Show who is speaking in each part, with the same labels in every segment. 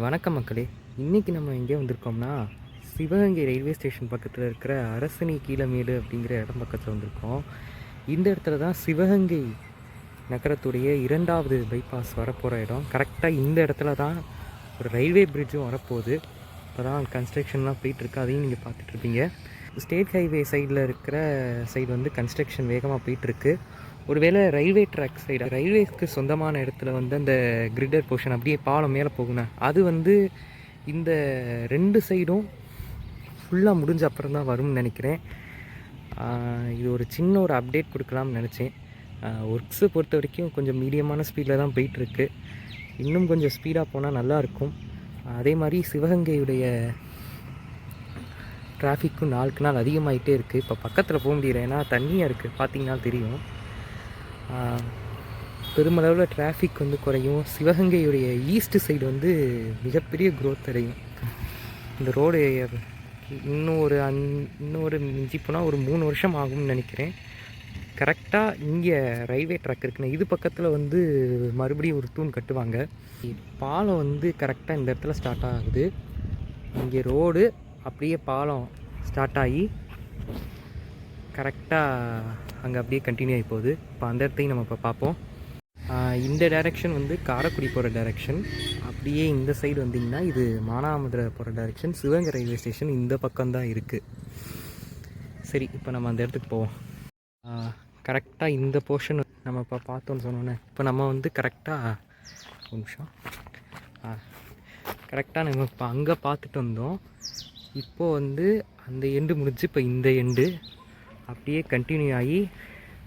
Speaker 1: வணக்கம் மக்களே. இன்றைக்கி நம்ம எங்கே வந்திருக்கோம்னா சிவகங்கை ரயில்வே ஸ்டேஷன் பக்கத்தில் இருக்கிற அரசணி கீழமேடு அப்படிங்கிற இடம் பக்கத்தில் வந்திருக்கோம். இந்த இடத்துல தான் சிவகங்கை நகரத்துடைய இரண்டாவது பைபாஸ் வரப்போகிற இடம். கரெக்டாக இந்த இடத்துல தான் ஒரு ரயில்வே பிரிட்ஜும் வரப்போகுது. இப்போ தான் கன்ஸ்ட்ரக்ஷன்லாம் போயிட்டுருக்கு அதையும் நீங்கள் பார்த்துட்ருப்பீங்க ஸ்டேட் ஹைவே சைடில் இருக்கிற சைடு வந்து கன்ஸ்ட்ரக்ஷன் வேகமாக போயிட்டுருக்கு ஒருவேளை ரயில்வே ட்ராக் சைடு ரயில்வேஸ்க்கு சொந்தமான இடத்துல வந்து அந்த கிரிடர் போர்ஷன் அப்படியே பாலம் மேலே போகுண்ணா அது வந்து இந்த ரெண்டு சைடும் ஃபுல்லாக முடிஞ்ச அப்புறம் தான் வரும்னு நினைக்கிறேன். இது ஒரு சின்ன ஒரு அப்டேட் கொடுக்கலாம்னு நினச்சேன். ஒர்க்ஸை பொறுத்த வரைக்கும் கொஞ்சம் மீடியமான ஸ்பீடில் தான் போயிட்டுருக்கு. இன்னும் கொஞ்சம் ஸ்பீடாக போனால் நல்லாயிருக்கும் அதே மாதிரி சிவகங்கையுடைய டிராஃபிக்கும் நாளுக்கு நாள் அதிகமாகிட்டே இருக்குது இப்போ பக்கத்தில் போக முடியல ஏன்னா தண்ணியாக இருக்குது பார்த்தீங்கன்னா தெரியும். பெருமளவில் டிராஃபிக் வந்து குறையும். சிவகங்கையுடைய ஈஸ்ட் சைடு வந்து மிகப்பெரிய க்ரோத் அடையும். இந்த ரோடு இன்னும் ஒரு அந் இன்னும் ஒரு மிஞ்சி போனால் ஒரு மூணு வருஷம் ஆகும்னு நினைக்கிறேன். கரெக்டாக இங்கே ரயில்வே ட்ராக் இருக்குண்ணே இது பக்கத்தில் வந்து மறுபடியும் ஒரு தூண் கட்டுவாங்க. பாலம் வந்து கரெக்டாக இந்த இடத்துல ஸ்டார்ட் ஆகுது. இங்கே ரோடு அப்படியே பாலம் ஸ்டார்ட் ஆகி கரெக்டாக அங்கே அப்படியே கண்டினியூ ஆகி போகுது. இப்போ அந்த இடத்தையும் நம்ம இப்போ பார்ப்போம். இந்த டைரெக்ஷன் வந்து காரைக்குடி போகிற டைரெக்ஷன் அப்படியே இந்த சைடு வந்தீங்கன்னா இது மானாமதுரை போகிற டைரெக்ஷன் சிவகங்கை ரயில்வே ஸ்டேஷன் இந்த பக்கம்தான் இருக்குது சரி இப்போ நம்ம அந்த இடத்துக்கு போவோம். கரெக்டாக இந்த போர்ஷன் நம்ம இப்போ பார்த்தோன்னு சொன்னோன்னே இப்போ நம்ம வந்து கரெக்டாக ஒரு நிமிஷம். கரெக்டாக நம்ம இப்போ அங்கே பார்த்துட்டு வந்தோம். இப்போது வந்து அந்த எண்டு முடிஞ்சு இப்போ இந்த எண்டு அப்படியே கண்டினியூ ஆகி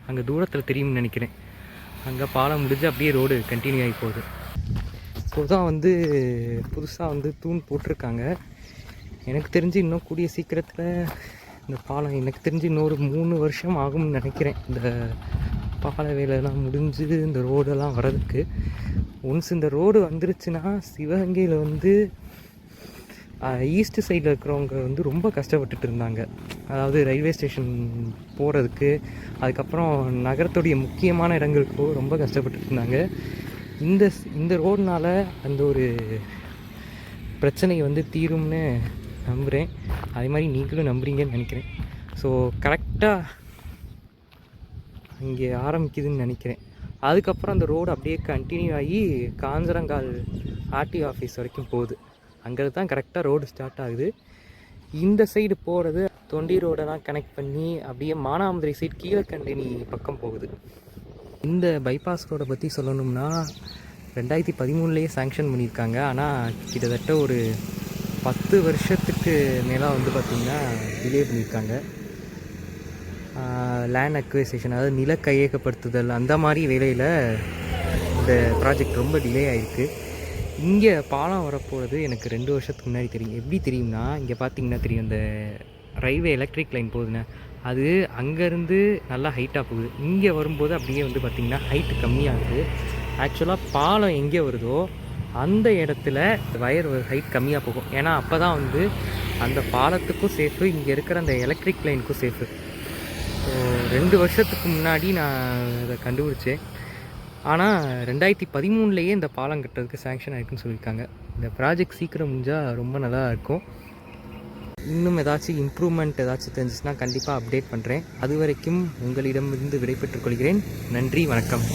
Speaker 1: அங்கே தூரத்தில் தெரியும்னு நினைக்கிறேன். அங்கே பாலம் முடிஞ்சு அப்படியே ரோடு கண்டினியூ ஆகி போகுது. இப்போ தான் வந்து புதுசாக வந்து தூண் போட்டிருக்காங்க. எனக்கு தெரிஞ்சு இன்னும் கூடிய சீக்கிரத்தில் இந்த பாலம் எனக்கு தெரிஞ்சு இன்னொரு மூணு வருஷம் ஆகும்னு நினைக்கிறேன். இந்த பால வேலைலாம் முடிஞ்சு இந்த ரோடெல்லாம் வர்றதுக்கு. ஒன்ஸ் இந்த ரோடு வந்துருச்சுன்னா சிவகங்கையில் வந்து ஈஸ்ட் சைடில் இருக்கிறவங்க வந்து ரொம்ப கஷ்டப்பட்டுட்டு இருந்தாங்க. அதாவது ரயில்வே ஸ்டேஷன் போகிறதுக்கு அதுக்கப்புறம் நகரத்துடைய முக்கியமான இடங்களுக்கோ ரொம்ப கஷ்டப்பட்டுட்டு இருந்தாங்க. இந்த இந்த ரோடுனால் அந்த ஒரு பிரச்சனை வந்து தீரும்னு நம்புகிறேன் அதே மாதிரி நீங்களும் நம்புறீங்கன்னு நினைக்கிறேன். ஸோ கரெக்டாக இங்கே ஆரம்பிக்குதுன்னு நினைக்கிறேன். அதுக்கப்புறம் அந்த ரோடு அப்படியே கண்டினியூ ஆகி காஞ்சரங்கால் ஆர்டி ஆஃபீஸ் வரைக்கும் போகுது. அங்கே தான் கரெக்டாக ரோடு ஸ்டார்ட் ஆகுது. இந்த சைடு போகிறது தொண்டி ரோடெல்லாம் கனெக்ட் பண்ணி அப்படியே மானாமதுரை சைடு கீழக்கண்டினி பக்கம் போகுது. இந்த பைபாஸ் ரோடை பற்றி சொல்லணும்னா ரெண்டாயிரத்தி பதிமூணுலேயே சேங்ஷன் பண்ணியிருக்காங்க. ஆனால் கிட்டத்தட்ட ஒரு பத்து வருஷத்துக்கு மேலே வந்து பார்த்திங்கன்னா டிலே பண்ணியிருக்காங்க. லேண்ட் அக்வைசேஷன் அதாவது நில கையகப்படுத்துதல் அந்த மாதிரி வேலையில் இந்த ப்ராஜெக்ட் ரொம்ப டிலே ஆகிருக்கு இங்கே பாலம் வரப்போகிறது எனக்கு ரெண்டு வருஷத்துக்கு முன்னாடி தெரியும். எப்படி தெரியும்னா இங்கே பார்த்தீங்கன்னா தெரியும் இந்த ரயில்வே எலக்ட்ரிக் லைன் போகுதுண்ணே அது அங்கேருந்து நல்லா ஹைட்டாக போகுது. இங்கே வரும்போது அப்படியே வந்து பார்த்திங்கன்னா ஹைட்டு கம்மியாகுது ஆக்சுவலாக பாலம் எங்கே வருதோ அந்த இடத்துல வயர் ஹைட் கம்மியாக போகும். ஏன்னா அப்போ தான் வந்து அந்த பாலத்துக்கும் சேஃபு இங்கே இருக்கிற அந்த எலக்ட்ரிக் லைனுக்கும் சேஃபு ஸோ ரெண்டு வருஷத்துக்கு முன்னாடி நான் அதை கண்டுபிடிச்சேன். ஆனால் ரெண்டாயிரத்தி பதிமூணுலேயே இந்த பாலம் கட்டுறதுக்கு சேங்ஷன் ஆகிருக்குன்னு சொல்லியிருக்காங்க. இந்த ப்ராஜெக்ட் சீக்கிரம் முடிஞ்சால் ரொம்ப நல்லா இருக்கும். இன்னும் ஏதாச்சும் இம்ப்ரூவ்மெண்ட் ஏதாச்சும் தெரிஞ்சிச்சுன்னா கண்டிப்பாக அப்டேட் பண்ணுறேன் அது வரைக்கும் உங்களிடமிருந்து விடைபெற்றுக் கொள்கிறேன். நன்றி வணக்கம்.